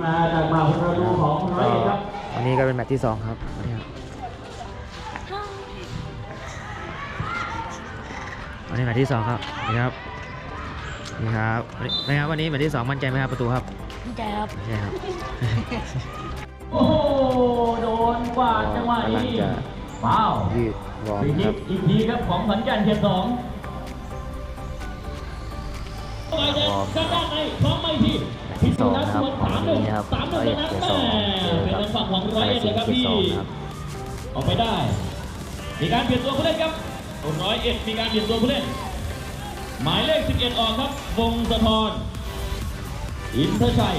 มาจากมาประตูของร้อยเอ็ดครับวันนี้ก็เป็นแมตช์ที่สองครับวันนี้ครับวันนี้แมตช์ที่สองครับนี่ครับนี่ครับวันนี้นะครับวันนี้แมตช์ที่สองมั่นใจไหมครับประตูครับดีใจครับใช่ครับโอ้โหโดนกวาดจังหวะกำลังนี้จะว้าวยืดวอร์มฟรีคิครักบอีกทีครับของขอนแก่นเขตสองวอร์มด้านด้านในพร้อมไหมพี่ ที่สองนะครับของวันนี้นะครับสามหนึ่งร้อยเอ็ดเขตสองเจอเป็นกับทางฝั่งของร้อยเอ็ดเลยครับเขตพี่สองนะครับออกไปได้ มีการเปลี่ยนตัวผู้เล่นครับร้อยเอ็ดมีการเปลี่ยนตัวผู้เล่น หมายเลข 11 ออกครับ วงสะทรอินทชัย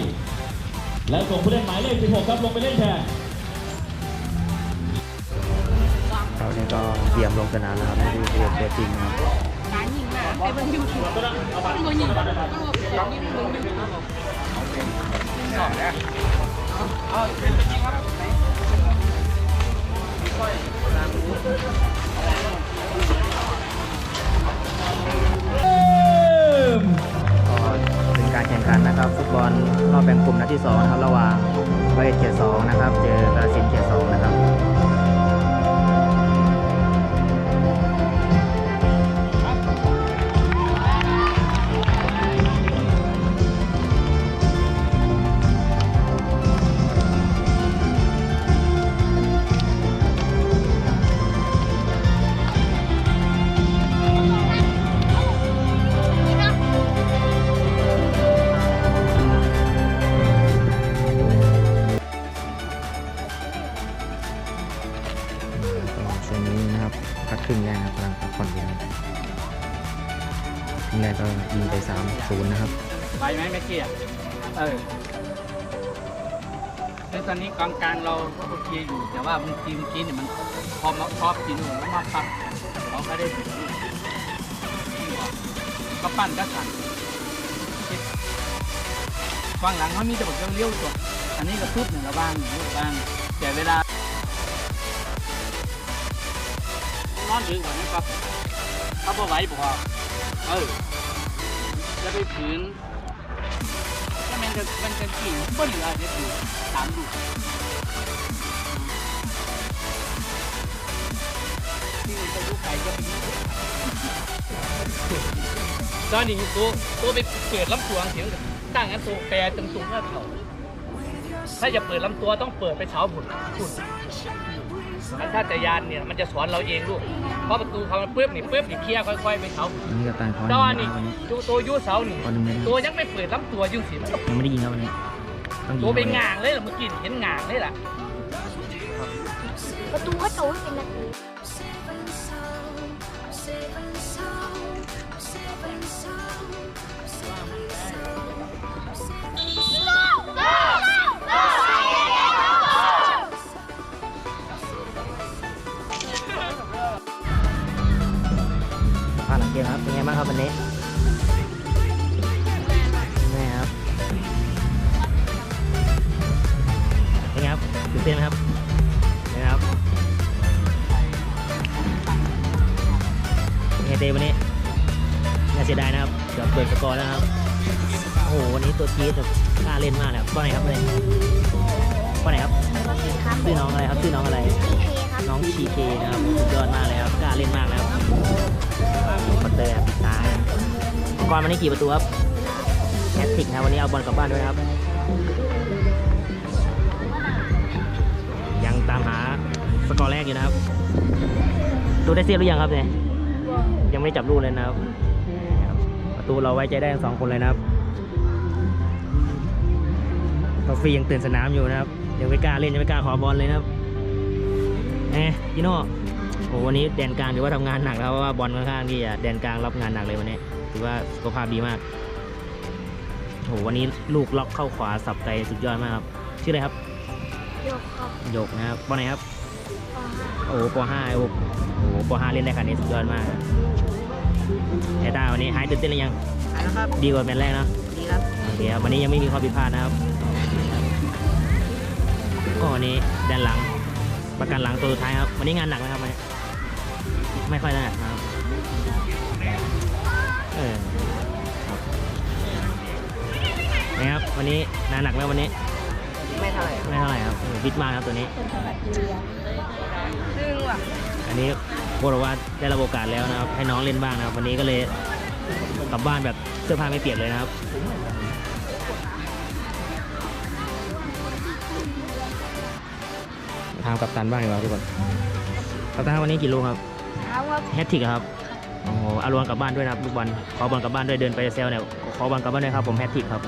และส่งผู้เล่นหมายเลข 16 ครับ ลงไปเล่นแทนเราเนี่ยก็เตรียมลงสนามนะครับนี่คือเตัวจริงนะครับการยิงนะไอ้มันยิงถูกมันบ่ยิงมันบ่ยิงมันยิง ครับเป็นการแข่งขันนะครับ ฟุตบอลรอบแบ่งกลุ่มนัดที่สองนะครับระหว่างร้อยเอ็ดเขตสองนะครับ เจอกาฬสินธุ์เขตสองนะครับ กก็ยิงไป3 0นะครับ ไปไหมเมื่อกี้อะเออคือตอนนี้กองกลางเราก็โอเคอยู่ แต่ว่าบางทีเมื่อกี้เนี่ยมันพอมาพอกินหนูแล้วมาปั๊บเขาก็ได้ถึงลูกก็ปั้นก็สั่นฟังหลังเขามีแต่แบบเลี้ยวๆตัวอันนี้ก็ปุ๊บหนึ่งละบ้างหนึ่งละบ้างแต่เวลานอนดึกกว่านี้ครับถ้าพอไหวบอกว่าเออ จะไปฝืนถ้ามันจะมันจะกิ่งก็เหลือเดี๋ยวดูสามดูที่มันจะยุกไก่ก็เป็นตอนนี้ตัวตัวไปเปิดลำตัวเสียงตั้งอันตัวแปรตรงตรงก็เขาถ้าจะเปิดลำตัวต้องเปิดไปเช้าผุน ผุนถ้าจะยานเนี่ยมันจะสอนเราเองลูกเพราะประตูเขามันปุ๊บนี่ปุ๊บนี่เคลียร์ค่อยๆไปเช้าผุนวันนี้ก็ตายคอนตอนหนึ่นี้งนะครับวันนี้ตัวตัวยูเสานี่คอนหนึ่งเลยนะตัวยังไม่เปิดลำตัวยังสิมันก็ยังไม่ได้ยิงครับวันนี้ต้องยิงตัวไปวันนี้งางเลยล่ะเมื่อกี้เห็นงางเลยล่ะประตูก็โตเป็นนาทีภาพหลังเกมครับเป็นไงบ้างครับวันนี้แม่ครับเป็นไงครับตื่นเต้นไหมครับเป็นไงครับเป็นไงเตวันนี้น่าเสียดายนะครับเกือบเปิดสกอร์แล้วนะครับโอ้โหวันนี้ตัวจี๊ดแบบกล้าเล่นมากเลยครับก้อนไหนครับเลยก้อนไหนครับก็คือครับชื่อน้องอะไรครับชื่อน้องอะไรพีเคครับน้องชีเคนะครับสุดยอดมากเลยครับกล้าเล่นมาก มังกรวันนี้กี่ประตูครับแฮตทริกนะวันนี้เอาบอลกลับบ้านด้วยนะครับ ยังตามหาสกอร์แรกอยู่นะครับดูได้เสียหรือยังครับเนี่ยยังไม่ได้จับลูกเลยนะครับ ประตูเราไว้ใจได้ทั้งสองคนเลยนะครับทอฟฟี่ยังตื่นสนามอยู่นะครับยังไม่กล้าเล่นยังไม่กล้าขอบอลเลยนะครับเอ้พี่โน่ โอ้วันนี้แดนกลางถือว่าทำงานหนักแล้วเพราะว่าบอลค่อนข้างที่จะแดนกลางรับงานหนักเลยวันนี้ถือว่าสุขภาพดีมากโอ้วันนี้ลูกล็อกเข้าขวาสับไกลสุดยอดมากครับชื่ออะไรครับโยกครับหยกนะครับปอไหนครับปห้าโอ้ปห้าโอ้โหปห้าเล่นได้ขนาดนี้สุดยอดมากไอ้ตาวันนี้หายตื่นเต้นหรือยังหายแล้วครับดีกว่าแมตช์แรกเนอะดีครับโอเคครับวันนี้ยังไม่มีข้อผิดพลาดนะครับก็วันนี้แดนหลังประกันหลังตัวสุดท้ายครับวันนี้งานหนักไหมครับวันนี้ ไม่ค่อยหนักนะครับเออครับนะครับวันนี้งานหนักไหมวันนี้คไม่เท่าไหร่ไม่เท่าไหร่ครับบิดมากครับตัวนี้ ซึ่งว่ะอันนี้โค้ชบอกว่าได้รับโอกาสแล้วนะครับ ให้น้องเล่นบ้างนะครับ วันนี้ก็เลยกลับบ้านแบบเสื้อผ้าไม่เปียกเลยนะครับถามกัปตันบ้างดีกว่าทุกคนกัปตันครับวันนี้กี่ลูกครับ แฮตทริกครับโอ้โหเอารวงกลับบ้านด้วยนะครับลูกบอลขอบอลกลับบ้านด้วยเดินไปเซลเนี่ยขอบอลกลับบ้านด้วยครับผมแฮตทริกครับ